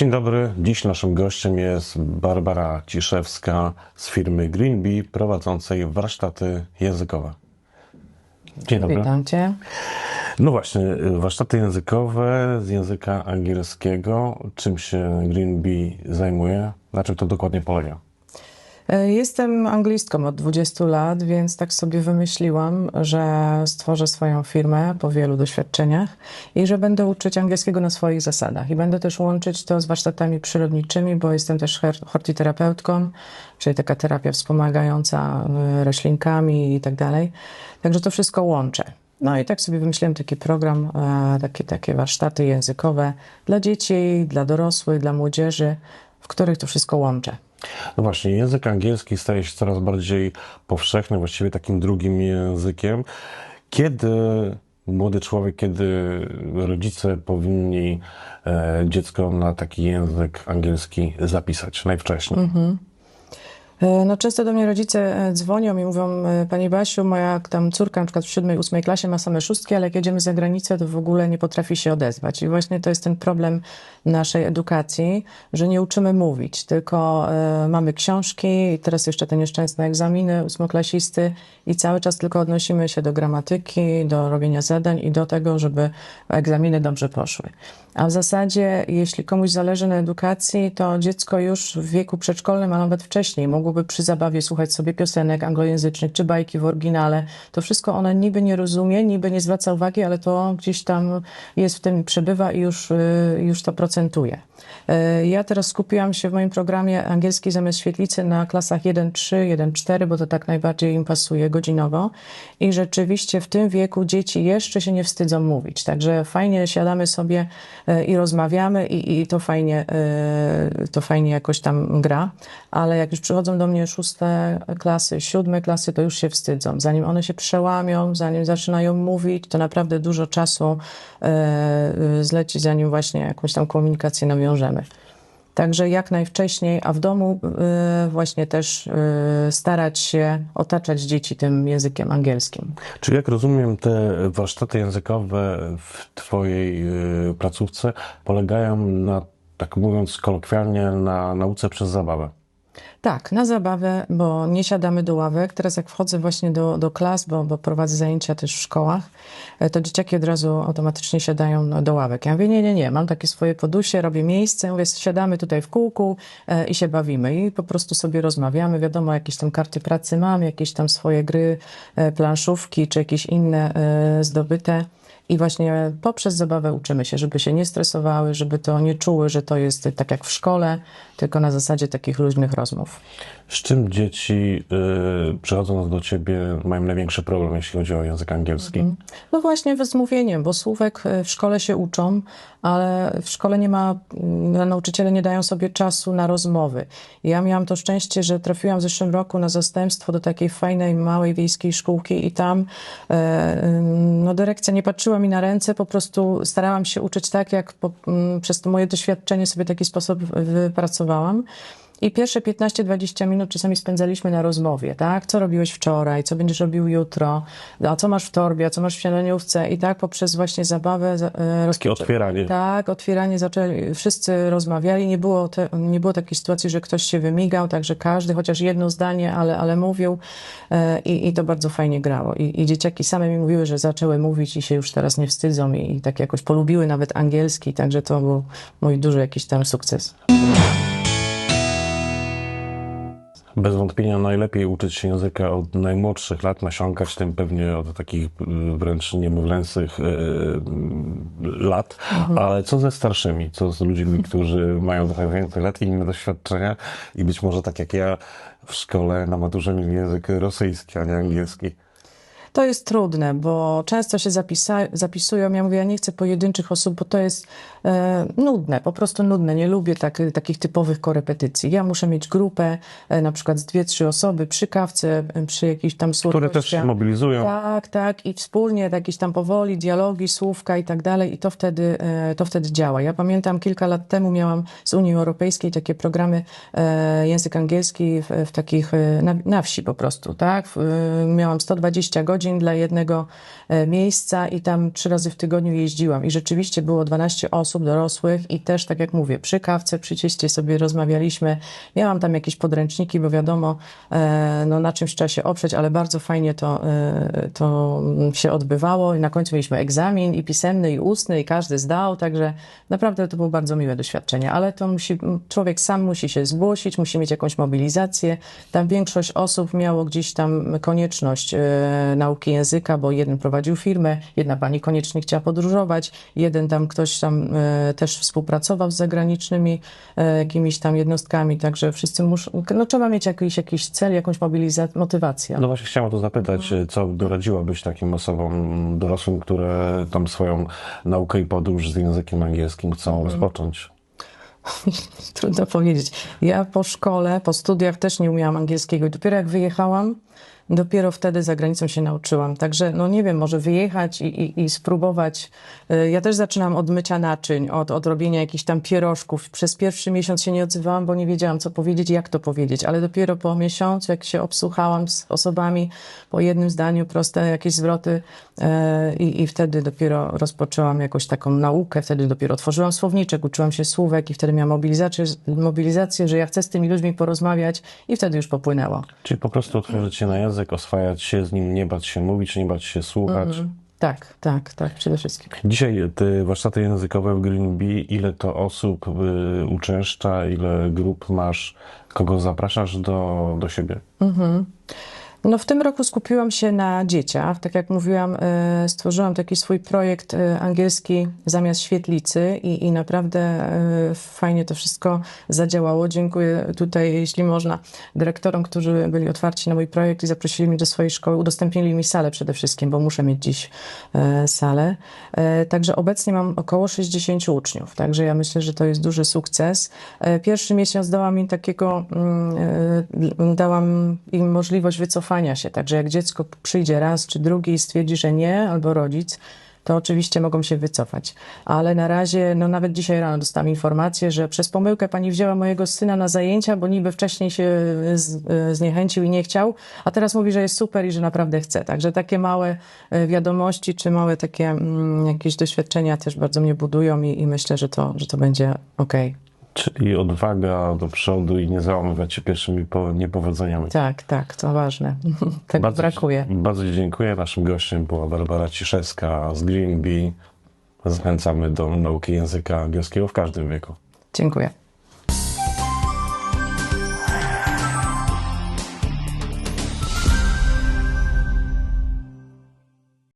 Dzień dobry. Dziś naszym gościem jest Barbara Ciszewska z firmy Green Bee prowadzącej warsztaty językowe. Dzień dobry. Witam Cię. No właśnie, warsztaty językowe z języka angielskiego. Czym się Green Bee zajmuje? Na czym to dokładnie polega? E, Jestem anglistką od 20 lat, więc tak sobie wymyśliłam, że stworzę swoją firmę po wielu doświadczeniach i że będę uczyć angielskiego na swoich zasadach. I będę też łączyć to z warsztatami przyrodniczymi, bo jestem też hortiterapeutką, czyli taka terapia wspomagająca y, roślinkami i tak dalej. Także to wszystko łączę. No i tak sobie wymyśliłem taki program, e, takie, takie warsztaty językowe dla dzieci, dla dorosłych, dla młodzieży, w których to wszystko łączę. No właśnie, język angielski staje się coraz bardziej powszechny, właściwie takim drugim językiem. Kiedy młody człowiek, kiedy rodzice powinni e, dziecko na taki język angielski zapisać najwcześniej? E, No często do mnie rodzice e, dzwonią i mówią, e, Pani Basiu, moja tam córka na przykład w siódmej, ósmej klasie ma same szóstki, ale jak jedziemy za granicę, to w ogóle nie potrafi się odezwać. I właśnie to jest ten problem naszej edukacji, że nie uczymy mówić, tylko e, mamy książki i teraz jeszcze te nieszczęsne egzaminy ósmoklasisty i cały czas tylko odnosimy się do gramatyki, do robienia zadań i do tego, żeby egzaminy dobrze poszły. A w zasadzie, jeśli komuś zależy na edukacji, to dziecko już w wieku przedszkolnym, a nawet wcześniej, mogłoby przy zabawie słuchać sobie piosenek anglojęzycznych czy bajki w oryginale. To wszystko ona niby nie rozumie, niby nie zwraca uwagi, ale to gdzieś tam jest w tym, przebywa i już, y, już to procentuje. Y, Ja teraz skupiłam się w moim programie angielski zamiast świetlicy na klasach 1-3, 1-4, bo to tak najbardziej im pasuje godzinowo. I rzeczywiście w tym wieku dzieci jeszcze się nie wstydzą mówić. Także fajnie siadamy sobie e, i rozmawiamy i, i to fajnie, e, to fajnie jakoś tam gra. Ale jak już przychodzą do mnie szóste klasy, siódme klasy, to już się wstydzą. Zanim one się przełamią, zanim zaczynają mówić, to naprawdę dużo czasu e, e, zleci, zanim właśnie jakąś tam komunikację nawiążemy. Także jak najwcześniej, a w domu y, właśnie też y, starać się otaczać dzieci tym językiem angielskim. Czy jak rozumiem, te warsztaty językowe w Twojej y, placówce polegają na, tak mówiąc kolokwialnie, na nauce przez zabawę? Tak, na zabawę, bo nie siadamy do ławek. Teraz jak wchodzę właśnie do, do klas, bo, bo prowadzę zajęcia też w szkołach, e, to dzieciaki od razu automatycznie siadają do ławek. Ja mówię, nie, nie, nie, mam takie swoje podusie, robię miejsce, mówię, siadamy tutaj w kółku e, i się bawimy i po prostu sobie rozmawiamy. Wiadomo, jakieś tam karty pracy mam, jakieś tam swoje gry, e, planszówki czy jakieś inne zdobyte. I właśnie poprzez zabawę uczymy się, żeby się nie stresowały, żeby to nie czuły, że to jest tak jak w szkole, tylko na zasadzie takich luźnych rozmów. Z czym dzieci y, przychodząc do Ciebie mają największy problem, jeśli chodzi o język angielski? No właśnie z mówieniem, bo słówek e, w szkole się uczą, ale w szkole nie ma, mm, nauczyciele nie dają sobie czasu na rozmowy. Ja miałam to szczęście, że trafiłam w zeszłym roku na zastępstwo do takiej fajnej, małej wiejskiej szkółki i tam e, no, dyrekcja nie patrzyła mi na ręce, po prostu starałam się uczyć tak, jak po, m, przez to moje doświadczenie sobie taki sposób wypracowałam. I pierwsze 15-20 minut czasami spędzaliśmy na rozmowie, tak? Co robiłeś wczoraj, co będziesz robił jutro, a co masz w torbie, a co masz w śniadaniówce i tak poprzez właśnie zabawę za- e, Takie otwieranie. tak, otwieranie zaczęli, wszyscy rozmawiali, nie było, te, nie było takiej sytuacji, że ktoś się wymigał, także każdy chociaż jedno zdanie, ale, ale mówił e, i, i to bardzo fajnie grało. I, I dzieciaki same mi mówiły, że zaczęły mówić i się już teraz nie wstydzą i, i tak jakoś polubiły nawet angielski, także to był mój duży jakiś tam sukces. Bez wątpienia najlepiej uczyć się języka od najmłodszych lat, nasiąkać tym pewnie od takich y, wręcz niemowlęcych y, y, lat. Ale co ze starszymi? Co z ludźmi, którzy mają trochę więcej lat i inne doświadczenia i być może tak jak ja w szkole na maturze mieli język rosyjski, a nie angielski? To jest trudne, bo często się zapisa- zapisują. Ja mówię, ja nie chcę pojedynczych osób, bo to jest e, nudne, po prostu nudne. Nie lubię tak, takich typowych korepetycji. Ja muszę mieć grupę, e, na przykład z dwie, trzy osoby przy kawce, e, przy jakiejś tam Które też się mobilizują. Tak, tak. I wspólnie jakieś tam powoli, dialogi, słówka i tak dalej. I to wtedy, e, to wtedy działa. Ja pamiętam kilka lat temu miałam z Unii Europejskiej takie programy e, język angielski w, w takich, e, na, na wsi po prostu, tak? W, miałam 120 godzin godzin dla jednego e, miejsca i tam trzy razy w tygodniu jeździłam. I rzeczywiście było 12 osób dorosłych i też, tak jak mówię, przy kawce, przy cieście sobie rozmawialiśmy. Miałam tam jakieś podręczniki, bo wiadomo, e, no, na czymś trzeba się oprzeć, ale bardzo fajnie to, e, to się odbywało. I na końcu mieliśmy egzamin i pisemny, i ustny, i każdy zdał, także naprawdę to było bardzo miłe doświadczenie. Ale to musi, człowiek sam musi się zgłosić, musi mieć jakąś mobilizację. Tam większość osób miało gdzieś tam konieczność e, nauki języka, bo jeden prowadził firmę, jedna pani koniecznie chciała podróżować, jeden tam ktoś tam e, też współpracował z zagranicznymi e, jakimiś tam jednostkami, także wszyscy muszą, no trzeba mieć jakiś, jakiś cel, jakąś mobilizację, motywację. No właśnie chciałem o to zapytać, co doradziłabyś takim osobom dorosłym, które tam swoją naukę i podróż z językiem angielskim chcą rozpocząć? Trudno powiedzieć. Ja po szkole, po studiach też nie umiałam angielskiego i dopiero jak wyjechałam, dopiero wtedy za granicą się nauczyłam. Także, no nie wiem, może wyjechać i, i, i spróbować. Y, Ja też zaczynam od mycia naczyń, od, od robienia jakichś tam pierożków. Przez pierwszy miesiąc się nie odzywałam, bo nie wiedziałam, co powiedzieć, jak to powiedzieć. Ale dopiero po miesiącu, jak się obsłuchałam z osobami, po jednym zdaniu proste jakieś zwroty e, i, i wtedy dopiero rozpoczęłam jakąś taką naukę. Wtedy dopiero otworzyłam słowniczek, uczyłam się słówek i wtedy miałam mobilizację, mobilizację, że ja chcę z tymi ludźmi porozmawiać i wtedy już popłynęło. Czyli po prostu otworzyć się na język, oswajać się z nim, nie bać się mówić, nie bać się słuchać. Tak, tak, tak, przede wszystkim. Dzisiaj te warsztaty językowe w Green Bee, ile to osób y, uczęszcza, ile grup masz, kogo zapraszasz do, do siebie? No w tym roku skupiłam się na dzieciach. Tak jak mówiłam, e, stworzyłam taki swój projekt e, angielski zamiast świetlicy i, i naprawdę e, fajnie to wszystko zadziałało. Dziękuję tutaj, jeśli można, dyrektorom, którzy byli otwarci na mój projekt i zaprosili mnie do swojej szkoły. Udostępnili mi salę przede wszystkim, bo muszę mieć dziś salę. Także obecnie mam około 60 uczniów, także ja myślę, że to jest duży sukces. Pierwszy miesiąc dałam im takiego, mm, dałam im możliwość wycofania się, także jak dziecko przyjdzie raz czy drugi i stwierdzi, że nie, albo rodzic, to oczywiście mogą się wycofać. Ale na razie, no nawet dzisiaj rano dostałam informację, że przez pomyłkę pani wzięła mojego syna na zajęcia, bo niby wcześniej się z, e, zniechęcił i nie chciał, a teraz mówi, że jest super i że naprawdę chce. Także takie małe e, wiadomości, czy małe takie mm, jakieś doświadczenia też bardzo mnie budują i, i myślę, że to, że to będzie okej. Czyli odwaga do przodu i nie załamywać się pierwszymi po- niepowodzeniami. Tak, tak, to ważne. Tego Bardzo brakuje. Bardzo dziękuję. Naszym gościem była Barbara Ciszewska z Green Bee. Zachęcamy do nauki języka angielskiego w każdym wieku. Dziękuję.